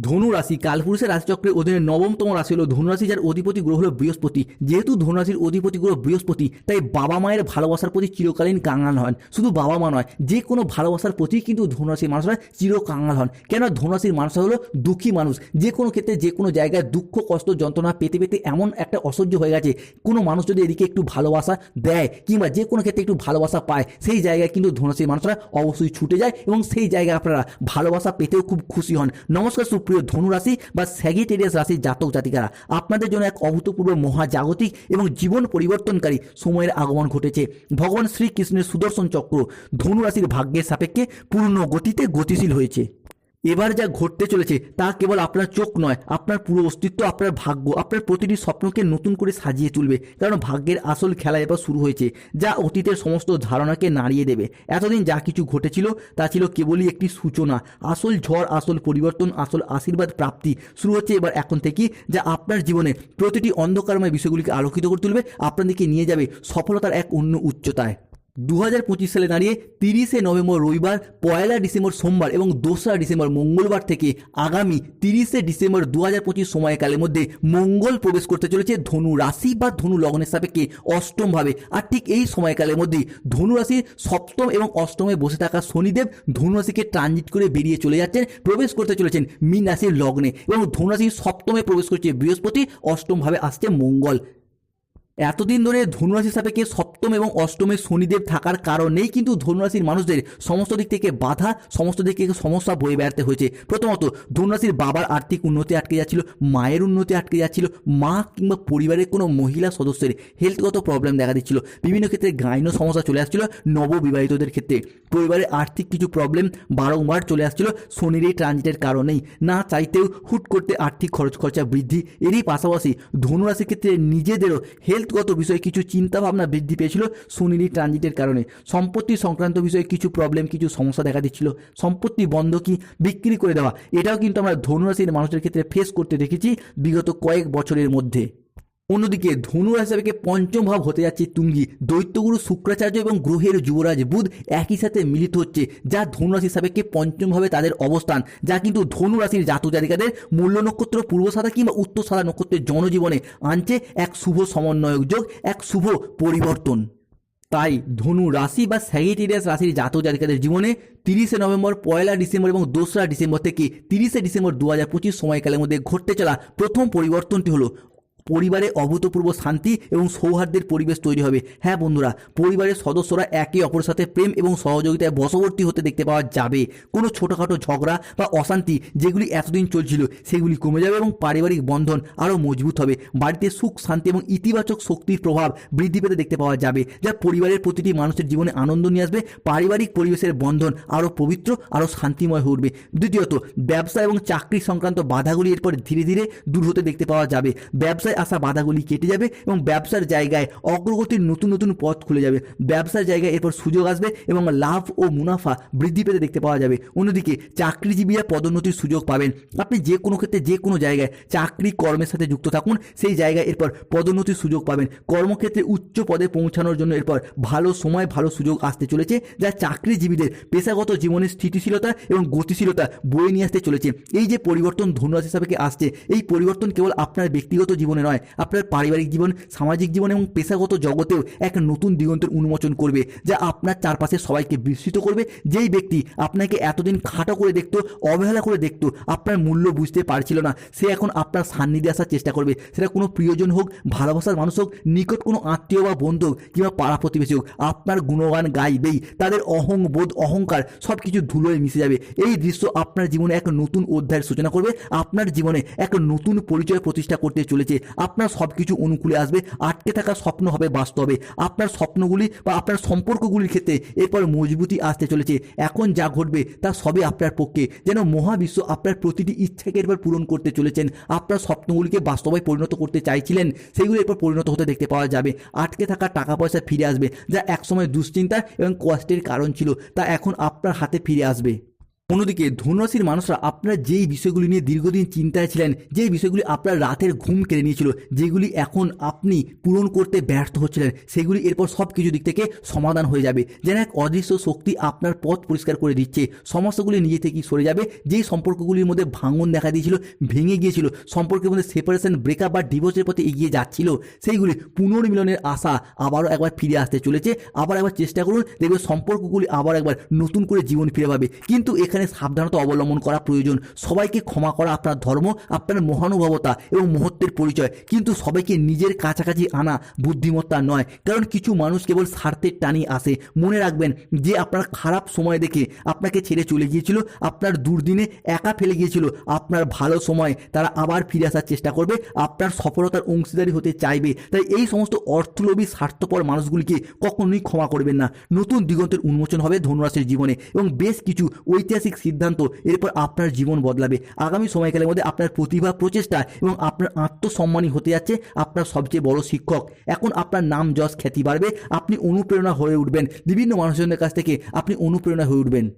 ধনু রাশি কালপুরুষের রাশিচক্রের অধীনে নবমতম রাশি হলো ধনুরাশি, যার অধিপতি গ্রহ হলো বৃহস্পতি। যেহেতু ধনুরাশির অধিপতি গ্রহ বৃহস্পতি, তাই বাবা মায়ের ভালোবাসার প্রতি চিরকালীন কাঙাল হন। শুধু বাবা মা নয়, যে কোনো ভালোবাসার প্রতি কিন্তু ধনুরাশির মানুষরা চির কাঙাল হন। কেন ধনুরাশির মানুষরা হলো দুঃখী মানুষ। যে কোনো ক্ষেত্রে, যে কোনো জায়গায় দুঃখ, কষ্ট, যন্ত্রণা পেতে পেতে এমন একটা অসহ্য হয়ে গেছে। কোনো মানুষ যদি এদিকে একটু ভালোবাসা দেয়, কিংবা যে কোনো ক্ষেত্রে একটু ভালোবাসা পায়, সেই জায়গায় কিন্তু ধনুরাশির মানুষরা অবশ্যই ছুটে যায় এবং সেই জায়গায় আপনারা ভালোবাসা পেতেও খুব খুশি হন। নমস্কার সুপ্রিয় ধনুরাশি বা স্যাগিটেরিয়াস রাশির জাতক জাতিকারা, আপনাদের জন্য এক অভূতপূর্ব মহাজাগতিক এবং জীবন পরিবর্তনকারী সময়ের আগমন ঘটেছে। ভগবান শ্রীকৃষ্ণের সুদর্শন চক্র ধনুরাশির ভাগ্যের সাপেক্ষে পূর্ণ গতিতে গতিশীল হয়েছে। এবার যা ঘটতে চলেছে তা কেবল আপনার চোখ নয়, আপনার পুরো অস্তিত্ব, আপনার ভাগ্য, আপনার প্রতিটি স্বপ্নকে নতুন করে সাজিয়ে তুলবে। কারণ ভাগ্যের আসল খেলা এবার শুরু হয়েছে, যা অতীতের সমস্ত ধারণাকে নাড়িয়ে দেবে। এতদিন যা কিছু ঘটেছিল, তা ছিল কেবলই একটি সূচনা। আসল ঝড়, আসল পরিবর্তন, আসল আশীর্বাদ, প্রাপ্তি শুরু হচ্ছে এবার এখন থেকেই যা আপনার জীবনে প্রতিটি অন্ধকারময় বিষয়গুলিকে আলোকিত করে তুলবে, আপনাদেরকে নিয়ে যাবে সফলতার এক অন্য উচ্চতায়। দু হাজার পঁচিশ সালে দাঁড়িয়ে তিরিশে নভেম্বর রবিবার, পয়লা ডিসেম্বর সোমবার এবং দোসরা ডিসেম্বর মঙ্গলবার থেকে আগামী তিরিশে ডিসেম্বর দু হাজার পঁচিশ সময়কালের মধ্যে মঙ্গল প্রবেশ করতে চলেছে ধনু রাশি বা ধনু লগ্নের সাপেক্ষে অষ্টমভাবে। আর ঠিক এই সময়কালের মধ্যেই ধনু রাশির সপ্তম এবং অষ্টমে বসে থাকা শনিদেব ধনু রাশিকে ট্রানজিট করে বেরিয়ে চলে যাচ্ছেন, প্রবেশ করতে চলেছেন মীন রাশির লগ্নে এবং ধনু রাশির সপ্তমে প্রবেশ করছে বৃহস্পতি, অষ্টমভাবে আসছে মঙ্গল। এতদিন ধরে ধনুরাশির সাপেক্ষে সপ্তম এবং অষ্টমে শনিদেব থাকার কারণেই কিন্তু ধনুরাশির মানুষদের সমস্ত দিক থেকে বাধা, সমস্ত দিক থেকে সমস্যা বয়ে বেড়াতে হয়েছে। প্রথমত, ধনুরাশির বাবার আর্থিক উন্নতি আটকে যাচ্ছিল, মায়ের উন্নতি আটকে যাচ্ছিল, মা কিংবা পরিবারের কোনো মহিলা সদস্যের হেলথগত প্রবলেম দেখা দিচ্ছিল। বিভিন্ন ক্ষেত্রে গাইন সমস্যা চলে আসছিল, নববিবাহিতদের ক্ষেত্রে। পরিবারের আর্থিক কিছু প্রবলেম বারংবার চলে আসছিল শনির এই ট্রানজিটের কারণেই। না চাইতেও হুট করতে আর্থিক খরচ খরচা বৃদ্ধি। এরই পাশাপাশি ধনুরাশির ক্ষেত্রে নিজেদেরও হেলথগত বিষয়ে কিছু চিন্তাভাবনা বৃদ্ধি পেয়েছিল সুনীলি ট্রানজিটের কারণে। সম্পত্তি সংক্রান্ত বিষয়ে কিছু প্রবলেম কিছু সমস্যা দেখা দিচ্ছিল। সম্পত্তি বন্ধ কি বিক্রি করে দেওয়া। এটাও কিন্তু আমরা ধনুরাশির মানুষের ক্ষেত্রে ফেস করতে দেখেছি বিগত কয়েক বছরের মধ্যে। অন্যদিকে ধনু রাশিকে পঞ্চম ভাব হতে যাচ্ছে তুঙ্গি। দৈত্যগুরু শুক্রাচার্য এবং গ্রহের যুবরাজ বুধ একই সাথে মিলিত হচ্ছে, যা ধনু রাশির সাপেক্ষে পঞ্চম ভাবে তাদের অবস্থান, যা কিন্তু ধনু রাশির জাতক জাতিকাদের মূল্য নক্ষত্র, পূর্ব সাদা কিংবা উত্তর সাদা নক্ষত্রের জনজীবনে আনছে এক শুভ সমন্বয়ক যোগ, এক শুভ পরিবর্তন। তাই ধনু রাশি বা স্যাগিটেরিয়াস রাশির জাতক জাতিকাদের জীবনে তিরিশে নভেম্বর, পয়লা ডিসেম্বর এবং দোসরা ডিসেম্বর থেকে তিরিশে ডিসেম্বর দু হাজার পঁচিশ সময়কালের মধ্যে ঘটতে চলা প্রথম পরিবর্তনটি হলো পরিবারে অভূতপূর্ব শান্তি এবং সৌহার্দ্যের পরিবেশ তৈরি হবে। হ্যাঁ বন্ধুরা, পরিবারের সদস্যরা একে অপরের সাথে প্রেম এবং সহযোগিতায় বশবর্তী হতে দেখতে পাওয়া যাবে। কোনো ছোটোখাটো ঝগড়া বা অশান্তি যেগুলি এতদিন চলছিল, সেগুলি কমে যাবে এবং পারিবারিক বন্ধন আরও মজবুত হবে। বাড়িতে সুখ, শান্তি এবং ইতিবাচক শক্তির প্রভাব বৃদ্ধি পেতে দেখতে পাওয়া যাবে, যা পরিবারের প্রতিটি মানুষের জীবনে আনন্দ নিয়ে আসবে, পারিবারিক পরিবেশের বন্ধন আরও পবিত্র, আরও শান্তিময় হয়ে উঠবে। দ্বিতীয়ত, ব্যবসা এবং চাকরি সংক্রান্ত বাধাগুলি এরপর ধীরে ধীরে দূর হতে দেখতে পাওয়া যাবে। ব্যবসায় আসা বাধাগুলি কেটে যাবে এবং ব্যবসার জায়গায় অগ্রগতির নতুন নতুন পথ খুলে যাবে। ব্যবসার জায়গায় এরপর সুযোগ আসবে এবং লাভ ও মুনাফা বৃদ্ধি পেতে দেখতে পাওয়া যাবে। অন্যদিকে চাকরিজীবীরা পদোন্নতির সুযোগ পাবেন। আপনি যে কোনো ক্ষেত্রে যে কোনো জায়গায় চাকরি কর্মের সাথে যুক্ত থাকুন, সেই জায়গায় এরপর পদোন্নতির সুযোগ পাবেন। কর্মক্ষেত্রে উচ্চ পদে পৌঁছানোর জন্য এরপর ভালো সময়, ভালো সুযোগ আসতে চলেছে, যা চাকরিজীবীদের পেশাগত জীবনের স্থিতিশীলতা এবং গতিশীলতা বয়ে নিয়ে আসতে চলেছে। এই যে পরিবর্তন ধনুরাশি হিসাবে আসছে, এই পরিবর্তন কেবল আপনার ব্যক্তিগত জীবনে নয়, আপনার পারিবারিক জীবন, সামাজিক জীবন এবং পেশাগত জগতেও এক নতুন দিগন্তের উন্মোচন করবে, যা আপনার চারপাশে সবাইকে বিস্মিত করবে। যেই ব্যক্তি আপনাকে এতদিন খাটো করে দেখতো, অবহেলা করে দেখতো, আপনার মূল্য বুঝতে পারছিল না। সে এখন আপনার সান্নিধ্যে আসার চেষ্টা করবে। সেটা কোনো প্রিয়জন হোক, ভালোবাসার মানুষ হোক, নিকট কোনো আত্মীয় বা বন্ধু হোক, কিংবা পাড়া প্রতিবেশী হোক, আপনার গুণগান গাইবেই। তাদের অহং, বোধ, অহংকার সব কিছু ধুলোয় মিশে যাবে। এই দৃশ্য আপনার জীবনে এক নতুন অধ্যায়ের সূচনা করবে। আপনার জীবনে এক নতুন পরিচয় প্রতিষ্ঠা করতে চলেছে। আপনার সব কিছু অনুকূলে আসবে, আটকে থাকা স্বপ্ন হবে বাস্তবে। আপনার স্বপ্নগুলি বা আপনার সম্পর্কগুলির ক্ষেত্রে এরপর মজবুতি আসতে চলেছে। এখন যা ঘটবে তা সবই আপনার পক্ষে। যেন মহাবিশ্ব আপনার প্রতিটি ইচ্ছাকে এরপর পূরণ করতে চলেছেন। আপনার স্বপ্নগুলিকে বাস্তবায় পরিণত করতে চাইছিলেন, সেগুলো এরপর পরিণত হতে দেখতে পাওয়া যাবে। আটকে থাকা টাকা পয়সা ফিরে আসবে, যা একসময় দুশ্চিন্তা এবং কষ্টের কারণ ছিল, তা এখন আপনার হাতে ফিরে আসবে। অন্যদিকে ধনুরাশির মানুষরা আপনারা যেই বিষয়গুলি নিয়ে দীর্ঘদিন চিন্তায় ছিলেন, যেই বিষয়গুলি আপনার রাতের ঘুম কেড়ে নিয়েছিল, যেগুলি এখন আপনি পূরণ করতে ব্যর্থ হচ্ছিলেন, সেগুলি এরপর সব কিছু দিক থেকে সমাধান হয়ে যাবে। যেন এক অদৃশ্য শক্তি আপনার পথ পরিষ্কার করে দিচ্ছে। সমস্যাগুলি নিজে থেকেই সরে যাবে। যেই সম্পর্কগুলির মধ্যে ভাঙন দেখা দিয়েছিল, ভেঙে গিয়েছিল, সম্পর্কের মধ্যে সেপারেশন ব্রেকআপ বা ডিভোর্সের পথে এগিয়ে যাচ্ছিল, সেইগুলি পুনর্মিলনের আশা আবারও একবার ফিরে আসতে চলেছে। আবার একবার চেষ্টা করুন, দেখবে সম্পর্কগুলি আবার একবার নতুন করে জীবন ফিরে পাবে। কিন্তু এখানে সাবধানতা অবলম্বন করা প্রয়োজন। সবাইকে ক্ষমা করা আপনার ধর্ম, আপনার মহানুভবতা এবং মহত্বের পরিচয়। কিন্তু সবাইকে নিজের কাছাকাছি আনা বুদ্ধিমত্তা নয়। কারণ কিছু মানুষ কেবল স্বার্থের টানি আসে। মনে রাখবেন যে আপনার খারাপ সময় দেখে আপনাকে ছেড়ে চলে গিয়েছিল, আপনার দুর্দিনে একা ফেলে গিয়েছিল, আপনার ভালো সময় তারা আবার ফিরে আসার চেষ্টা করবে, আপনার সফলতার অংশীদারি হতে চাইবে। তাই এই সমস্ত অর্থলোভী, স্বার্থপর মানুষগুলিকে কখনোই ক্ষমা করবেন না। নতুন দিগন্তের উন্মোচন হবে ধনুরাশির জীবনে এবং বেশ কিছু ঐতিহাসিক সিদ্ধান্ত, এরপর আপনার জীবন বদলাবে। আগামী সময়কালের মধ্যে আপনার প্রতিভা, প্রচেষ্টা এবং আপনার আত্মসম্মানই হতে যাচ্ছে আপনার সবচেয়ে বড় শিক্ষক। এখন আপনার নাম যশ খ্যাতি বাড়বে, আপনি অনুপ্রেরণা হয়ে উঠবেন। বিভিন্ন মানুষজনের কাছ থেকে আপনি অনুপ্রেরণা হয়ে উঠবেন।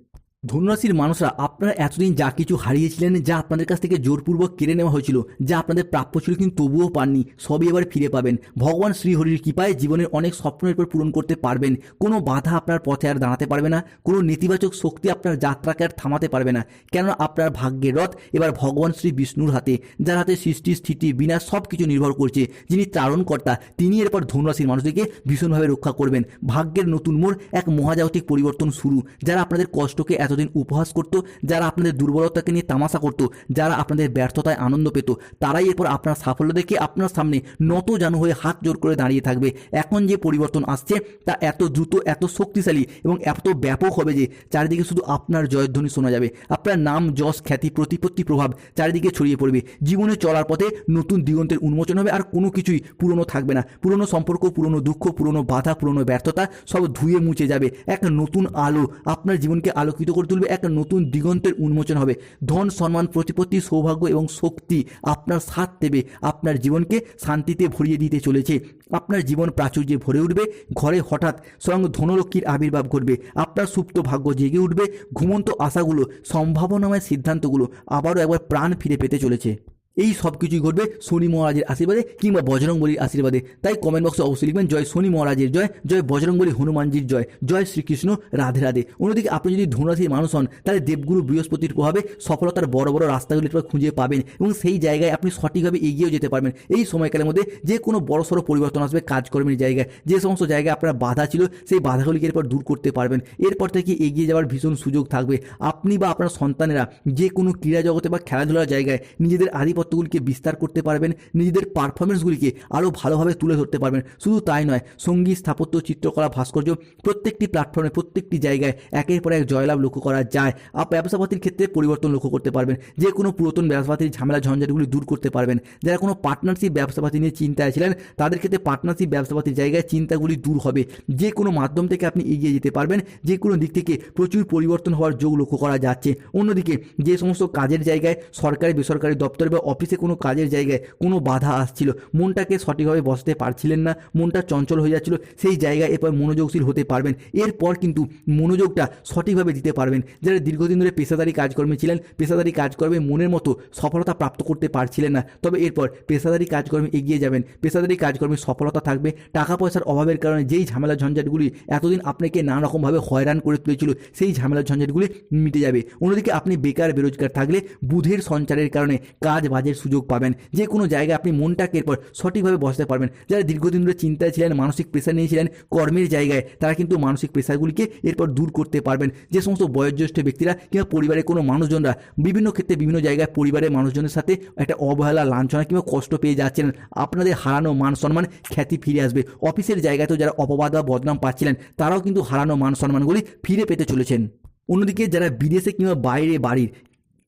ধনুরাশির মানুষরা, আপনারা এতদিন যা কিছু হারিয়েছিলেন, যা আপনাদের কাছ থেকে জোরপূর্বক কেড়ে নেওয়া হয়েছিল, যা আপনাদের প্রাপ্য ছিল কিন্তু তবুও পাননি, সবই এবার ফিরে পাবেন। ভগবান শ্রীহরির কৃপায় জীবনের অনেক স্বপ্নের পর পূরণ করতে পারবেন। কোনো বাধা আপনার পথে আর দাঁড়াতে পারবে না, কোনো নেতিবাচক শক্তি আপনার যাত্রাকে আর থামাতে পারবে না। কেননা আপনার ভাগ্যের রথ এবার ভগবান শ্রী বিষ্ণুর হাতে, যার হাতে সৃষ্টি, স্থিতি, বিনা সব কিছু নির্ভর করছে। যিনি ত্রারণকর্তা তিনি এরপর ধনুরাশির মানুষদেরকে ভীষণভাবে রক্ষা করবেন। ভাগ্যের নতুন মোড়, এক মহাজাগতিক পরিবর্তন শুরু, যারা আপনাদের কষ্টকে এতদিন উপহাস করত, যারা আপনাদের দুর্বলতাকে নিয়ে তামাশা করত, যারা আপনাদের ব্যর্থতায় আনন্দ পেত, তারাই এরপর আপনার সাফল্য দেখে আপনার সামনে নত জানু হয়ে হাত জোর করে দাঁড়িয়ে থাকবে। এখন যে পরিবর্তন আসছে, তা এত দ্রুত, এত শক্তিশালী এবং এত ব্যাপক হবে যে চারিদিকে শুধু আপনার জয়ধ্বনি শোনা যাবে। আপনার নাম, যশ, খ্যাতি, প্রতিপত্তি, প্রভাব চারিদিকে ছড়িয়ে পড়বে। জীবনে চলার পথে নতুন দিগন্তের উন্মোচন হবে আর কোনো কিছুই পুরনো থাকবে না। পুরনো সম্পর্ক, পুরনো দুঃখ, পুরনো বাধা, পুরনো ব্যর্থতা সব ধুয়ে মুছে যাবে। এক নতুন আলো আপনার জীবনকে আলোকিত করে তুলবে এক নতুন দিগন্তের উন্মোচন হবে। ধন, সম্মান, প্রতিপত্তি, সৌভাগ্য এবং শক্তি আপনার সাথ দেবে। আপনার জীবনকে শান্তিতে ভরিয়ে দিতে চলেছে। আপনার জীবন প্রাচুর্যে ভরে উঠবে। ঘরে হঠাৎ স্বয়ং ধনলক্ষ্মীর আবির্ভাব ঘটবে। আপনার সুপ্ত ভাগ্য জেগে উঠবে। ঘুমন্ত আশাগুলো, সম্ভাবনাময় সিদ্ধান্তগুলো আবারও একবার প্রাণ ফিরে পেতে চলেছে। এই সব কিছুই ঘটবে শনি মহারাজের আশীর্বাদে কিংবা বজরংবলীর আশীর্বাদে। তাই কমেন্ট বক্সে অবশ্যই লিখবেন, জয় শনি মহারাজের জয় জয় বজরংবলী হনুমানজির জয় জয় শ্রীকৃষ্ণ, রাধে রাধে। অন্যদিকে আপনি যদি ধনুরাশির মানুষ হন, তাহলে দেবগুরু বৃহস্পতির প্রভাবে সফলতার বড় বড় রাস্তাগুলি খুঁজে পাবেন এবং সেই জায়গায় আপনি সঠিকভাবে এগিয়েও যেতে পারবেন। এই সময়কালের মধ্যে যে কোনো বড় সড়ো পরিবর্তন আসবে কাজকর্মের জায়গায়। যে সমস্ত জায়গায় আপনার বাধা ছিল, সেই বাধাগুলিকে এরপর দূর করতে পারবেন। এরপর থেকে এগিয়ে যাওয়ার ভীষণ সুযোগ থাকবে। আপনি বা আপনার সন্তানেরা যে কোনো ক্রীড়া জগতে বা খেলাধুলার জায়গায় নিজেদের আধিপত্যগুলিকে বিস্তার করতে পারবেন, নিজেদের পারফরমেন্সগুলিকে আরও ভালোভাবে তুলে ধরতে পারবেন। শুধু তাই নয় সংগীত স্থাপত্য, চিত্রকলা, ভাস্কর্য প্রত্যেকটি প্ল্যাটফর্মে প্রত্যেকটি জায়গায় একের পর এক জয়লাভ লক্ষ্য করা যায়। আর ব্যবসাপাতির ক্ষেত্রে পরিবর্তন লক্ষ্য করতে পারবেন। যে কোনো পুরাতন ব্যবসাপাতির ঝামেলা, ঝঞ্ঝাটগুলি দূর করতে পারবেন। যারা কোনো পার্টনারশিপ ব্যবসাপাতি নিয়ে চিন্তায় ছিলেন, তাদের ক্ষেত্রে পার্টনারশিপ ব্যবসাপাতির জায়গায় চিন্তাগুলি দূর হবে। যে কোনো মাধ্যম থেকে আপনি এগিয়ে যেতে পারবেন। যে কোনো দিক থেকে প্রচুর পরিবর্তন হওয়ার যোগ লক্ষ্য করা যাচ্ছে। অন্যদিকে, যে সমস্ত কাজের জায়গায় সরকারি, বেসরকারি দপ্তর বা অফিসে কোনো কাজের জায়গায় কোনো বাধা আসছিল। মনটাকে সঠিকভাবে বসতে পারছিলেন না, মনটা চঞ্চল হয়ে যাচ্ছিল, সেই জায়গায় এরপর মনোযোগশীল হতে পারবেন। এরপর কিন্তু মনোযোগটা সঠিকভাবে দিতে পারবেন। যারা দীর্ঘদিন ধরে পেশাদারি কাজকর্মে ছিলেন, পেশাদারি কাজকর্মে মনের মতো সফলতা প্রাপ্ত করতে পারছিলেন না, তবে এরপর পেশাদারি কাজকর্মে এগিয়ে যাবেন। পেশাদারি কাজকর্মে সফলতা থাকবে, টাকা পয়সার অভাবের কারণে যেই ঝামেলা ঝঞ্ঝাটগুলি এতদিন আপনাকে নানা রকমভাবে হয়রান করে তুলেছিল, সেই ঝামেলা ঝঞ্ঝাটগুলি মিটে যাবে। অন্যদিকে আপনি বেকার, বেরোজগার থাকলে বুধের সঞ্চারের কারণে কাজ বাজের সুযোগ পাবেন। যে কোনো জায়গায় আপনি মনটাকে এরপর সঠিকভাবে বসতে পারবেন। যারা দীর্ঘদিন ধরে চিন্তায় ছিলেন, মানসিক প্রেশার নিয়েছিলেন, কর্মের জায়গায়, তারা কিন্তু মানসিক প্রেশারগুলিকে এরপর দূর করতে পারবেন। যে সমস্ত বয়োজ্যেষ্ঠ ব্যক্তিরা কিংবা পরিবারের কোনো মানুষজনরা বিভিন্ন ক্ষেত্রে, বিভিন্ন জায়গায় পরিবারের মানুষজনের সাথে একটা অবহেলা, লাঞ্ছনা কিংবা কষ্ট পেয়ে যাচ্ছেন। আপনাদের হারানো মান সম্মান খ্যাতি ফিরে আসবে। অফিসের জায়গাতেও যারা অপবাদ বা বদনাম পাচ্ছিলেন, তারাও কিন্তু হারানো মান সম্মানগুলি ফিরে পেতে চলেছেন। অন্যদিকে যারা বিদেশে কিংবা বাইরে বাড়ির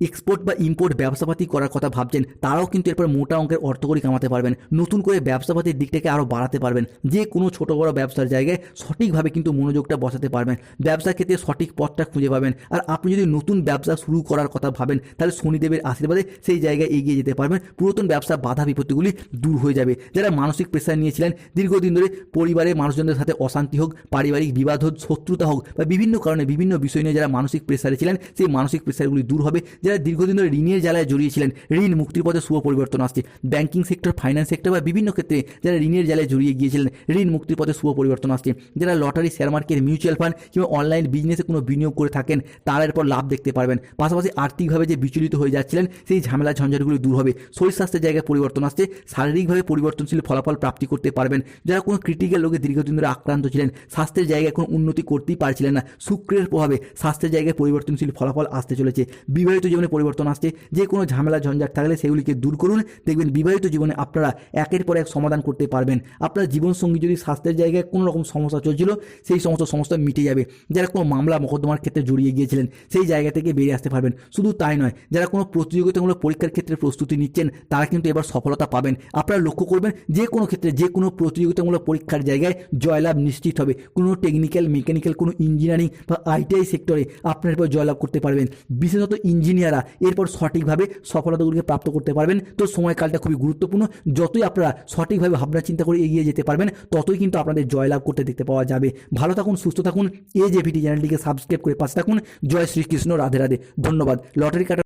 এক্সপোর্ট বা ইম্পোর্ট ব্যবসাপাতি করার কথা ভাবছেন, তারাও কিন্তু এরপর মোটা অঙ্কের অর্থকরী কামাতে পারবেন। নতুন করে ব্যবসাপাতির দিকটাকে আরও বাড়াতে পারবেন। যে কোনো ছোটো বড় ব্যবসার জায়গায় সঠিকভাবে কিন্তু মনোযোগটা বসাতে পারবেন। ব্যবসার ক্ষেত্রে সঠিক পথটা খুঁজে পাবেন। আর আপনি যদি নতুন ব্যবসা শুরু করার কথা ভাবেন, তাহলে শনিদেবের আশীর্বাদে সেই জায়গায় এগিয়ে যেতে পারবেন। পুরাতন ব্যবসা বাধা বিপত্তিগুলি দূর হয়ে যাবে। যারা মানসিক প্রেশার নিয়েছিলেন, দীর্ঘদিন ধরে পরিবারের মানুষজনদের সাথে অশান্তি হোক, পারিবারিক বিবাদ হোক, শত্রুতা হোক বা বিভিন্ন কারণে বিভিন্ন বিষয় নিয়ে যারা মানসিক প্রেশারে ছিলেন, সেই মানসিক প্রেশারগুলি দূর হবে। যারা দীর্ঘদিন ধরে ঋণের জ্বালায় জড়িয়েছিলেন। ঋণ মুক্তির পথে শুভ পরিবর্তন আসছে। ব্যাংকিং সেক্টর, ফাইন্যান্স সেক্টর বা বিভিন্ন ক্ষেত্রে যারা ঋণের জ্বালায় জড়িয়ে গিয়েছিলেন, ঋণ মুক্তির পথে শুভ পরিবর্তন আসছে। যারা lottery share market mutual fund কিংবা অনলাইন বিজনেসে কোনো বিনিয়োগ করে থাকেন, তারা এরপর লাভ দেখতে পারবেন। পাশাপাশি আর্থিকভাবে যে বিচলিত হয়ে যাচ্ছিলেন, সেই ঝামেলা ঝঞ্ঝাটগুলি দূর হবে। শরীর স্বাস্থ্যের জায়গায় পরিবর্তন আসছে। শারীরিকভাবে পরিবর্তনশীল ফলাফল প্রাপ্তি করতে পারবেন। যারা কোনো ক্রিটিক্যাল রোগে দীর্ঘদিন ধরে আক্রান্ত ছিলেন, স্বাস্থ্যের জায়গায় কোনো উন্নতি করতেই পারছিলেন না। শুক্রের প্রভাবে স্বাস্থ্যের জায়গায় পরিবর্তনশীল ফলাফল আসতে চলেছে। বিবাহিত জীবনে পরিবর্তন আসছে, যে কোনো ঝামেলা, ঝঞ্ঝাট থাকলে সেগুলিকে দূর করুন। দেখবেন বিবাহিত জীবনে আপনারা একের পর এক সমাধান করতে পারবেন। আপনার জীবনসঙ্গী যদি স্বাস্থ্যের জায়গায় কোনো রকম সমস্যা চলছিল, সেই সমস্ত সমস্যা মিটে যাবে। যারা কোনো মামলা, মোকদ্দমার ক্ষেত্রে জড়িয়ে গিয়েছিলেন, সেই জায়গা থেকে বেরিয়ে আসতে পারবেন। শুধু তাই নয়, যারা কোনো প্রতিযোগিতামূলক পরীক্ষার ক্ষেত্রে প্রস্তুতি নিচ্ছেন, তারা কিন্তু এবার সফলতা পাবেন। আপনারা লক্ষ্য করবেন, যে কোনো ক্ষেত্রে, যে কোনো প্রতিযোগিতামূলক পরীক্ষার জায়গায় জয়লাভ নিশ্চিত হবে। কোনো টেকনিক্যাল মেকানিক্যাল কোনো ইঞ্জিনিয়ারিং বা আইটিআই সেক্টরে আপনার এরপর জয়লাভ করতে পারবেন। বিশেষত ইঞ্জিনিয়াররা এরপর সঠিকভাবে সফলতাগুলিকে প্রাপ্ত করতে পারবেন। তো সময়কালটা খুবই গুরুত্বপূর্ণ। যতই আপনারা সঠিকভাবে ভাবনা চিন্তা করে এগিয়ে যেতে পারবেন, ততই কিন্তু আপনাদের জয়লাভ করতে দেখতে পাওয়া যাবে। ভালো থাকুন, সুস্থ থাকুন। এই যে ভিটি চ্যানেলটিকে সাবস্ক্রাইব করে পাশে থাকুন। জয় শ্রীকৃষ্ণ, রাধে রাধে। ধন্যবাদ। লটারি কাটা